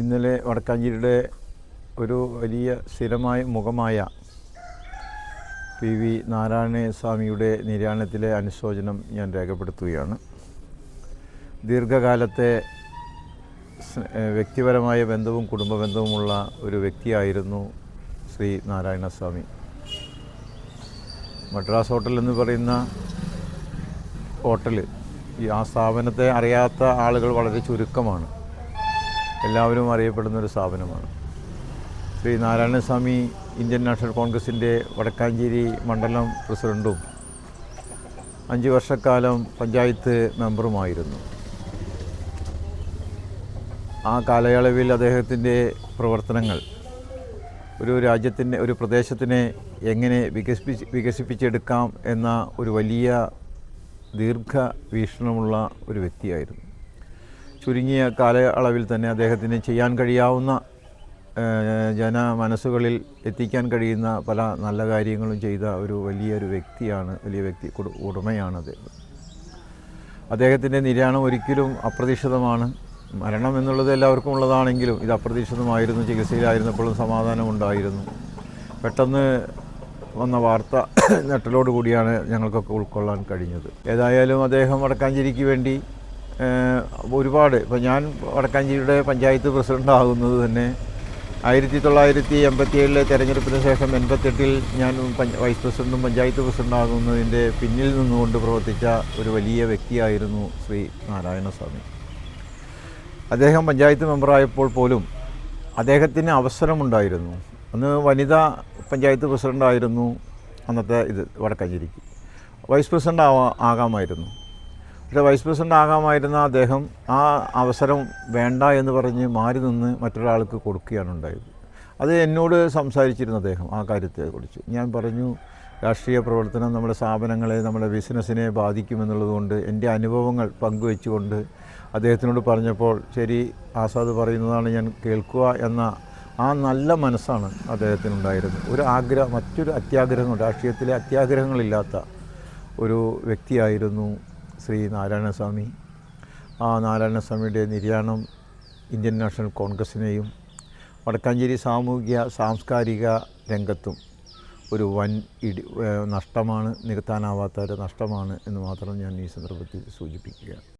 ഇന്നലെ വടക്കാഞ്ചേരിയുടെ ഒരു വലിയ സ്ഥിരമായ മുഖമായ പി വി നാരായണസ്വാമിയുടെ നിര്യാണത്തിലെ അനുശോചനം ഞാൻ രേഖപ്പെടുത്തുകയാണ്. ദീർഘകാലത്തെ വ്യക്തിപരമായ ബന്ധവും കുടുംബ ബന്ധവുമുള്ള ഒരു വ്യക്തിയായിരുന്നു ശ്രീ നാരായണസ്വാമി. മദ്രാസ് ഹോട്ടൽ എന്ന് പറയുന്ന ഹോട്ടൽ ഈ ആ സ്ഥാപനത്തെ അറിയാത്ത ആളുകൾ വളരെ ചുരുക്കമാണ്. എല്ലാവരും അറിയപ്പെടുന്ന ഒരു സ്ഥാപനമാണ്. ശ്രീ നാരായണസ്വാമി ഇന്ത്യൻ നാഷണൽ കോൺഗ്രസിന്റെ വടക്കാഞ്ചേരി മണ്ഡലം പ്രസിഡന്റും അഞ്ച് വർഷക്കാലം പഞ്ചായത്ത് മെമ്പറുമായിരുന്നു. ആ കാലയളവിൽ അദ്ദേഹത്തിന്റെ പ്രവർത്തനങ്ങൾ ഒരു രാജ്യത്തിന്റെ ഒരു പ്രദേശത്തിനെ എങ്ങനെ വികസിപ്പിച്ച് വികസിപ്പിച്ചെടുക്കാം എന്ന ഒരു വലിയ ദീർഘവീക്ഷണമുള്ള ഒരു വ്യക്തിയായിരുന്നു. ചുരുങ്ങിയ കാലയളവിൽ തന്നെ അദ്ദേഹത്തിന് ചെയ്യാൻ കഴിയാവുന്ന ജന മനസ്സുകളിൽ എത്തിക്കാൻ കഴിയുന്ന പല നല്ല കാര്യങ്ങളും ചെയ്ത ഒരു വലിയൊരു വ്യക്തിയാണ് വലിയ വ്യക്തി ഉടമയാണ് അദ്ദേഹം അദ്ദേഹത്തിന്റെ നിര്യാണം ഒരിക്കലും അപ്രതീക്ഷിതമാണ്. മരണം എന്നുള്ളത് എല്ലാവർക്കും ഉള്ളതാണെങ്കിലും ഇത് അപ്രതീക്ഷിതമായിരുന്നു. ചികിത്സയിലായിരുന്നപ്പോഴും സമാധാനമുണ്ടായിരുന്നു. പെട്ടെന്ന് വന്ന വാർത്ത ഞെട്ടലോടുകൂടിയാണ് ഞങ്ങൾക്കൊക്കെ ഉൾക്കൊള്ളാൻ കഴിഞ്ഞത്. ഏതായാലും അദ്ദേഹം വടക്കാഞ്ചേരിക്ക് വേണ്ടി ഒരുപാട്. ഇപ്പോൾ ഞാൻ വടക്കാഞ്ചേരിയുടെ പഞ്ചായത്ത് പ്രസിഡന്റ് ആകുന്നത് തന്നെ ആയിരത്തി തൊള്ളായിരത്തി എൺപത്തി ഏഴിലെ തെരഞ്ഞെടുപ്പിന് ശേഷം എൺപത്തെട്ടിൽ ഞാൻ വൈസ് പ്രസിഡന്റും പഞ്ചായത്ത് പ്രസിഡന്റാകുന്നതിന്റെ പിന്നിൽ നിന്നുകൊണ്ട് പ്രവർത്തിച്ച ഒരു വലിയ വ്യക്തിയായിരുന്നു ശ്രീ നാരായണസ്വാമി. അദ്ദേഹം പഞ്ചായത്ത് മെമ്പറായപ്പോൾ പോലും അദ്ദേഹത്തിന് അവസരമുണ്ടായിരുന്നു. അന്ന് വനിതാ പഞ്ചായത്ത് പ്രസിഡന്റായിരുന്നു അന്നത്തെ ഇത് വടക്കഞ്ചേരിക്ക്. വൈസ് പ്രസിഡന്റ് ആവാ ആകാമായിരുന്നു. പക്ഷേ വൈസ് പ്രസിഡന്റ് ആകാമായിരുന്ന അദ്ദേഹം ആ അവസരം വേണ്ട എന്ന് പറഞ്ഞ് മാറി നിന്ന് മറ്റൊരാൾക്ക് കൊടുക്കുകയാണ് ഉണ്ടായത്. അത് എന്നോട് സംസാരിച്ചിരുന്നു അദ്ദേഹം ആ കാര്യത്തെക്കുറിച്ച്. ഞാൻ പറഞ്ഞു രാഷ്ട്രീയ പ്രവർത്തനം നമ്മുടെ സ്ഥാപനങ്ങളെ നമ്മുടെ ബിസിനസ്സിനെ ബാധിക്കുമെന്നുള്ളതുകൊണ്ട് എന്റെ അനുഭവങ്ങൾ പങ്കുവെച്ചുകൊണ്ട് അദ്ദേഹത്തിനോട് പറഞ്ഞപ്പോൾ ശരി ആസാദ് പറയുന്നതാണ് ഞാൻ കേൾക്കുക എന്ന ആ നല്ല മനസ്സാണ് അദ്ദേഹത്തിനുണ്ടായിരുന്നത്. ഒരു ആഗ്രഹം മറ്റൊരു അത്യാഗ്രഹം രാഷ്ട്രീയത്തിലെ അത്യാഗ്രഹങ്ങളില്ലാത്ത ഒരു വ്യക്തിയായിരുന്നു ശ്രീ നാരായണസ്വാമി ആ നാരായണസ്വാമിയുടെ നിര്യാണം ഇന്ത്യൻ നാഷണൽ കോൺഗ്രസിനെയും വടക്കാഞ്ചേരി സാമൂഹിക സാംസ്കാരിക രംഗത്തും ഒരു വൻ ഇടി നഷ്ടമാണ് നികത്താനാവാത്ത ഒരു നഷ്ടമാണ് എന്ന് മാത്രം ഞാൻ ഈ സന്ദർഭത്തിൽ സൂചിപ്പിക്കുകയാണ്.